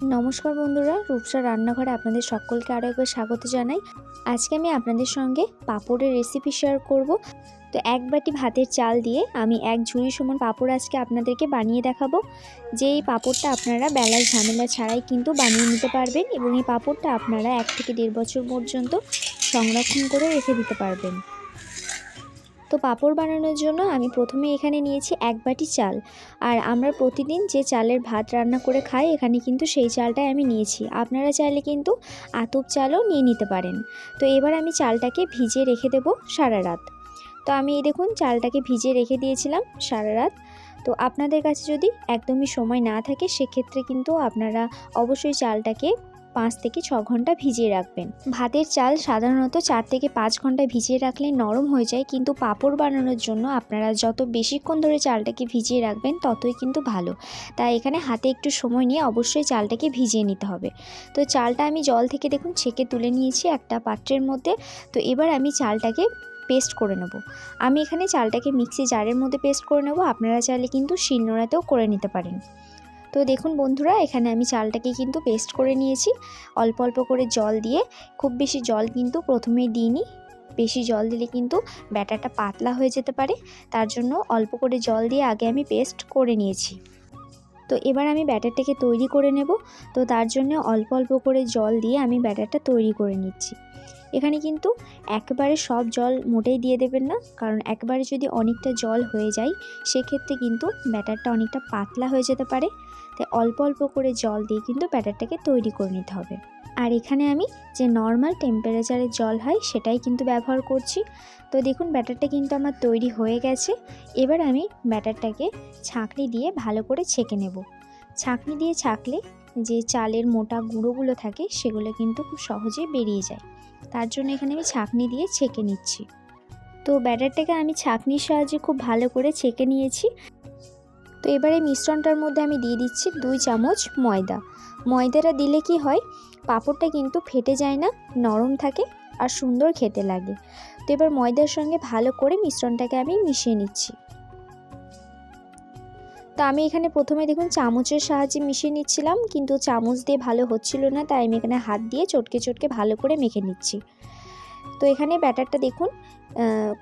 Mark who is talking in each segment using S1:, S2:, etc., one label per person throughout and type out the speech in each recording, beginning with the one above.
S1: নমস্কার বন্ধুরা রূপসা রান্নাঘরে আপনাদের সকলকে আরও একবার স্বাগত জানাই। আজকে আমি আপনাদের সঙ্গে পাঁপড়ের রেসিপি শেয়ার করব। তো এক বাটি ভাতের চাল দিয়ে আমি এক ঝুড়ি সমান পাঁপড় আজকে আপনাদেরকে বানিয়ে দেখাবো। যে এই পাঁপড়টা আপনারা বেলার ঝামেলা ছাড়াই কিন্তু বানিয়ে নিতে পারবেন এবং এই পাঁপড়টা আপনারা এক থেকে দেড় বছর পর্যন্ত সংরক্ষণ করে রেখে দিতে পারবেন। তো পাঁপড় বানানোর জন্য আমি প্রথমে এখানে নিয়েছি এক বাটি চাল। আর আমরা প্রতিদিন যে চালের ভাত রান্না করে খাই, এখানে কিন্তু সেই চালটাই আমি নিয়েছি। আপনারা চাইলে কিন্তু আতপ চালও নিয়ে নিতে পারেন। তো এবার আমি চালটাকে ভিজিয়ে রেখে দেবো সারা রাত। তো আমি এই দেখুন চালটাকে ভিজিয়ে রেখে দিয়েছিলাম সারা রাত। তো আপনাদের কাছে যদি একদমই সময় না থাকে, সেক্ষেত্রে কিন্তু আপনারা অবশ্যই চালটাকে পাঁচ থেকে ছ ঘণ্টা ভিজিয়ে রাখবেন। ভাতের চাল সাধারণত চার থেকে পাঁচ ঘণ্টা ভিজিয়ে রাখলে নরম হয়ে যায়, কিন্তু পাঁপড় বানানোর জন্য আপনারা যত বেশিক্ষণ ধরে চালটাকে ভিজিয়ে রাখবেন, ততই কিন্তু ভালো। তাই এখানে হাতে একটু সময় নিয়ে অবশ্যই চালটাকে ভিজিয়ে নিতে হবে। তো চালটা আমি জল থেকে দেখুন ছেঁকে তুলে নিয়েছি একটা পাত্রের মধ্যে। তো এবার আমি চালটাকে পেস্ট করে নেব। আমি এখানে চালটাকে মিক্সি জারের মধ্যে পেস্ট করে নেব। আপনারা চাইলে কিন্তু শিলনোড়াতেও করে নিতে পারেন। তো দেখুন বন্ধুরা, এখানে আমি চালটাকে কিন্তু পেস্ট করে নিয়েছি। অল্প অল্প করে জল দিয়ে, খুব বেশি জল কিন্তু প্রথমেই দিইনি। বেশি জল দিলে কিন্তু ব্যাটারটা পাতলা হয়ে যেতে পারে। তার জন্য অল্প করে জল দিয়ে আগে আমি পেস্ট করে নিয়েছি। তো এবার আমি ব্যাটারটাকে তৈরি করে নেব। তো তার জন্য অল্প অল্প করে জল দিয়ে আমি ব্যাটারটা তৈরি করে নিচ্ছি। এখানে কিন্তু একবারে সব জল মোটেই দিয়ে দেবেন না, কারণ একবারে যদি অনেকটা জল হয়ে যায়, সেক্ষেত্রে কিন্তু ব্যাটারটা অনেকটা পাতলা হয়ে যেতে পারে। তাই অল্প অল্প করে জল দিয়ে কিন্তু ব্যাটারটাকে তৈরি করে নিতে হবে। আর এখানে আমি যে নর্মাল টেম্পারেচারের জল হয় সেটাই কিন্তু ব্যবহার করছি। তো দেখুন ব্যাটারটা কিন্তু আমার তৈরি হয়ে গেছে। এবার আমি ব্যাটারটাকে ছাঁকনি দিয়ে ভালো করে ছেঁকে নেব। ছাঁকনি দিয়ে ছাঁকলে যে চালের মোটা গুঁড়োগুলো থাকে সেগুলো কিন্তু খুব সহজে বেরিয়ে যায়। তার জন্য এখানে আমি ছাঁকনি দিয়ে ছেঁকে নিচ্ছি। তো ব্যাটারটাকে আমি ছাঁকনির সাহায্যে খুব ভালো করে ছেঁকে নিয়েছি। তো এবারে মিশ্রণটার মধ্যে আমি দিয়ে দিচ্ছি দুই চামচ ময়দা। ময়দাটা দিলে কি হয়, পাঁপড়টা কিন্তু ফেটে যায় না, নরম থাকে আর সুন্দর খেতে লাগে। তো এবার ময়দার সঙ্গে ভালো করে মিশ্রণটাকে আমি মিশিয়ে নিচ্ছি। তো আমি এখানে প্রথমে দেখুন চামচের সাহায্যে মিশিয়ে নিচ্ছিলাম, কিন্তু চামচ দিয়ে ভালো হচ্ছিল না, তাই আমি এখানে হাত দিয়ে চটকে চটকে ভালো করে মেখে নিচ্ছি। তো এখানে ব্যাটারটা দেখুন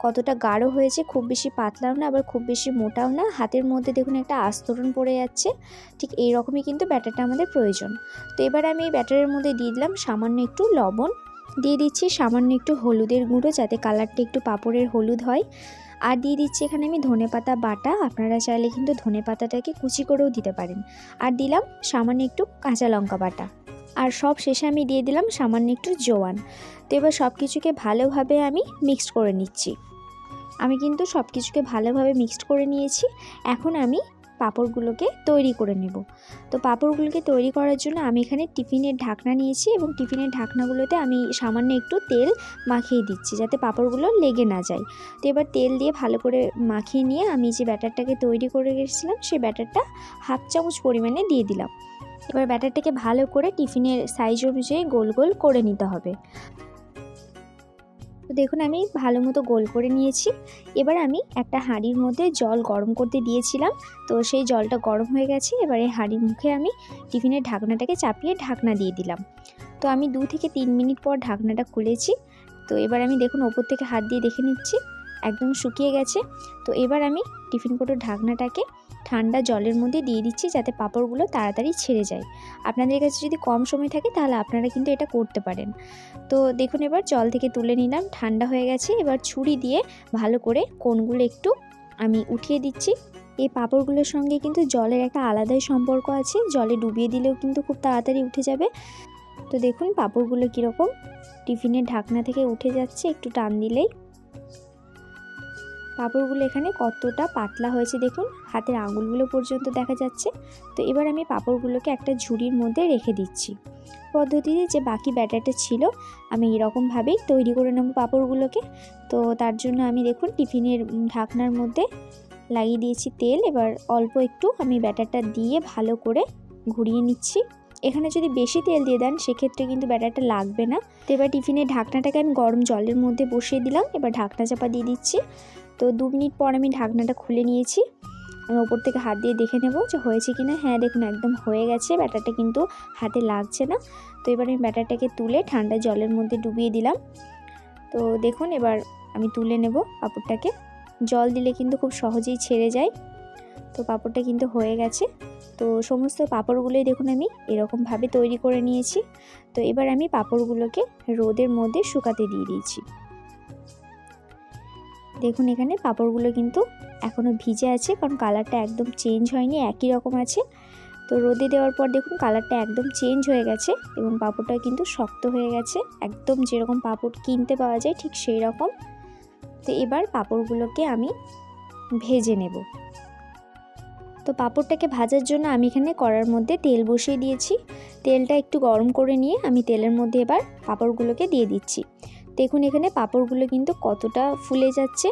S1: কতটা গাঢ় হয়েছে, খুব বেশি পাতলাও না, আবার খুব বেশি মোটাও না। হাতের মধ্যে দেখুন একটা আস্তরণ পড়ে যাচ্ছে, ঠিক এই রকমই কিন্তু ব্যাটারটা আমাদের প্রয়োজন। তো এবার আমি এই ব্যাটারের মধ্যে দিয়ে দিলাম সামান্য একটু লবণ। দিয়ে দিচ্ছি সামান্য একটু হলুদের গুঁড়ো যাতে কালারটা একটু পাঁপড়ের হলুদ হয়। আর দিয়ে দিচ্ছি এখানে আমি ধনে পাতা বাটা, আপনারা চাইলে কিন্তু ধনে পাতাটাকে কুচি করেও দিতে পারেন। আর দিলাম সামান্য একটু কাঁচা লঙ্কা বাটা। আর সব শেষে আমি দিয়ে দিলাম সামান্য একটু জোয়ান। তো এবার সব কিছুকে ভালোভাবে আমি মিক্সড করে নিচ্ছি। আমি কিন্তু সব কিছুকে ভালোভাবে মিক্সড করে নিয়েছি। এখন আমি পাঁপড়গুলোকে তৈরি করে নেব। তো পাঁপড়গুলোকে তৈরি করার জন্য আমি এখানে টিফিনের ঢাকনা নিয়েছি এবং টিফিনের ঢাকনাগুলোতে আমি সামান্য একটু তেল মাখিয়ে দিচ্ছি যাতে পাঁপড়গুলো লেগে না যায়। তো এবার তেল দিয়ে ভালো করে মাখিয়ে নিয়ে আমি যে ব্যাটারটাকে তৈরি করে রেখেছিলাম সেই ব্যাটারটা হাফ চামচ পরিমাণে দিয়ে দিলাম। এবার ব্যাটারটাকে ভালো করে টিফিনের সাইজ অনুযায়ী গোল গোল করে নিতে হবে। তো দেখুন, আমি ভালো মতো গোল করে নিয়েছি। এবার আমি একটা হাঁড়ির মধ্যে জল গরম করতে দিয়েছিলাম। তো সেই জলটা গরম হয়ে গেছে। এবার এই হাঁড়ির মুখে আমি টিফিনের ঢাকনাটাকে চাপিয়ে ঢাকনা দিয়ে দিলাম। তো আমি দু থেকে তিন মিনিট পর ঢাকনাটা খুলেছি। তো এবার আমি দেখুন, ওপর থেকে হাত দিয়ে দেখে নিচ্ছি। একদম শুকিয়ে গেছে। তো এবার আমি টিফিন কোটোর ঢাকনাটাকে ঠান্ডা জলের মধ্যে দিয়ে দিচ্ছি যাতে পাঁপড়গুলো তাড়াতাড়ি ছেড়ে যায়। আপনাদের কাছে যদি কম সময় থাকে তাহলে আপনারা কিন্তু এটা করতে পারেন। তো দেখুন এবার জল থেকে তুলে নিলাম, ঠান্ডা হয়ে গেছে। এবার ছুরি দিয়ে ভালো করে কোনগুলো একটু আমি উঠিয়ে দিচ্ছি। এই পাঁপড়গুলোর সঙ্গে কিন্তু জলের একটা আলাদাই সম্পর্ক আছে, জলে ডুবিয়ে দিলেও কিন্তু খুব তাড়াতাড়ি উঠে যাবে। তো দেখুন পাঁপড়গুলো কীরকম, টিফিনের ঢাকনা থেকে উঠে যাচ্ছে, একটু টান দিলেই। পাঁপড়গুলো এখানে কতটা পাতলা হয়েছে দেখুন, হাতের আঙুলগুলো পর্যন্ত দেখা যাচ্ছে। তো এবার আমি পাঁপড়গুলোকে একটা ঝুড়ির মধ্যে রেখে দিচ্ছি। পদ্ধতিতে যে বাকি ব্যাটারটা ছিল, আমি এরকমভাবেই তৈরি করে নেব পাঁপড়গুলোকে। তো তার জন্য আমি দেখুন, টিফিনের ঢাকনার মধ্যে লাগিয়ে দিয়েছি তেল। এবার অল্প একটু আমি ব্যাটারটা দিয়ে ভালো করে ঘুরিয়ে নিচ্ছি। এখানে যদি বেশি তেল দিয়ে দেন, সেক্ষেত্রে কিন্তু ব্যাটারটা লাগবে না। তো এবার টিফিনের ঢাকনাটাকে আমি গরম জলের মধ্যে বসিয়ে দিলাম। এবার ঢাকনা চাপা দিয়ে দিচ্ছি। তো দু মিনিট পর আমি ঢাকনাটা খুলে নিয়েছি। আমি ওপর থেকে হাত দিয়ে দেখে নেব যে হয়েছে কি না হ্যাঁ দেখুন, একদম হয়ে গেছে। ব্যাটারটা কিন্তু হাতে লাগছে না। তো এবার আমি ব্যাটারটাকে তুলে ঠান্ডা জলের মধ্যে ডুবিয়ে দিলাম। তো দেখুন, এবার আমি তুলে নেব পাঁপড়টাকে। জল দিলে কিন্তু খুব সহজেই ছেড়ে যায়। তো পাঁপড়টা কিন্তু হয়ে গেছে। তো সমস্ত পাঁপড়গুলোই দেখুন, আমি এরকমভাবে তৈরি করে নিয়েছি। তো এবার আমি পাঁপড়গুলোকে রোদের মধ্যে শুকাতে দিয়ে দিয়েছি। দেখুন এখানে পাঁপড়গুলো কিন্তু এখনও ভিজে আছে, কারণ কালারটা একদম চেঞ্জ হয়নি, একই রকম আছে। তো রোদে দেওয়ার পর দেখুন কালারটা একদম চেঞ্জ হয়ে গেছে এবং পাঁপড়টা কিন্তু শক্ত হয়ে গেছে। একদম যেরকম পাঁপড় কিনতে পাওয়া যায় ঠিক সেই রকম। তো এবার পাঁপড়গুলোকে আমি ভেজে নেব। তো পাঁপড়টাকে ভাজার জন্য আমি এখানে কড়ার মধ্যে তেল বসিয়ে দিয়েছি। তেলটা একটু গরম করে নিয়ে আমি তেলের মধ্যে এবার পাঁপড়গুলোকে দিয়ে দিচ্ছি। দেখুন এখানে পাঁপড়গুলো কিন্তু কতটা ফুলে যাচ্ছে।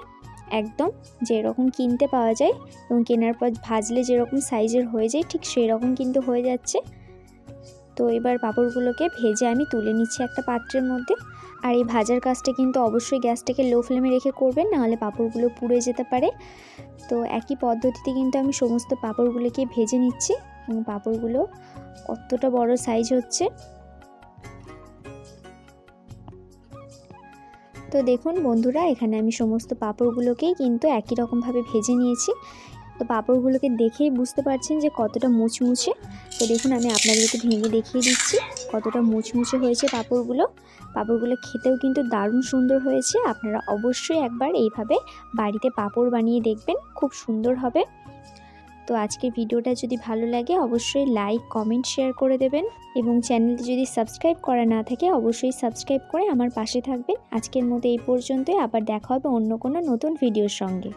S1: একদম যেরকম কিনতে পাওয়া যায় এবং কেনার পর ভাজলে যেরকম সাইজের হয়ে যায় ঠিক সেরকম কিন্তু হয়ে যাচ্ছে। তো এবার পাঁপড়গুলোকে ভেজে আমি তুলে নিচ্ছি একটা পাত্রের মধ্যে। আর এই ভাজার কাজটা কিন্তু অবশ্যই গ্যাসটাকে লো ফ্লেমে রেখে করবেন, নাহলে পাঁপড়গুলো পুড়ে যেতে পারে। তো একই পদ্ধতিতে কিন্তু আমি সমস্ত পাঁপড়গুলোকে ভেজে নিচ্ছি এবং পাঁপড়গুলো কতটা বড় সাইজ হচ্ছে তো দেখুন বন্ধুরা, এখানে আমি সমস্ত পাঁপড়গুলোকেই কিন্তু একই রকমভাবে ভেজে নিয়েছি। তো পাঁপড়গুলোকে দেখেই বুঝতে পারছেন যে কতটা মুচমুচে। তো দেখুন আমি আপনাদেরকে ভেঙে দেখিয়ে দিচ্ছি কতটা মুচমুচে হয়েছে পাঁপড়গুলো। পাঁপড়গুলো খেতেও কিন্তু দারুণ সুন্দর হয়েছে। আপনারা অবশ্যই একবার এইভাবে বাড়িতে পাঁপড় বানিয়ে দেখবেন, খুব সুন্দর হবে। তো আজকের ভিডিওটা যদি ভালো লাগে, অবশ্যই লাইক কমেন্ট শেয়ার করে দেবেন। এবং চ্যানেলটি যদি সাবস্ক্রাইব করা না থাকে, অবশ্যই সাবস্ক্রাইব করে আমার পাশে থাকবেন। আজকের মতো এই পর্যন্তই। আবার দেখা হবে অন্য কোনো নতুন ভিডিওর সঙ্গে।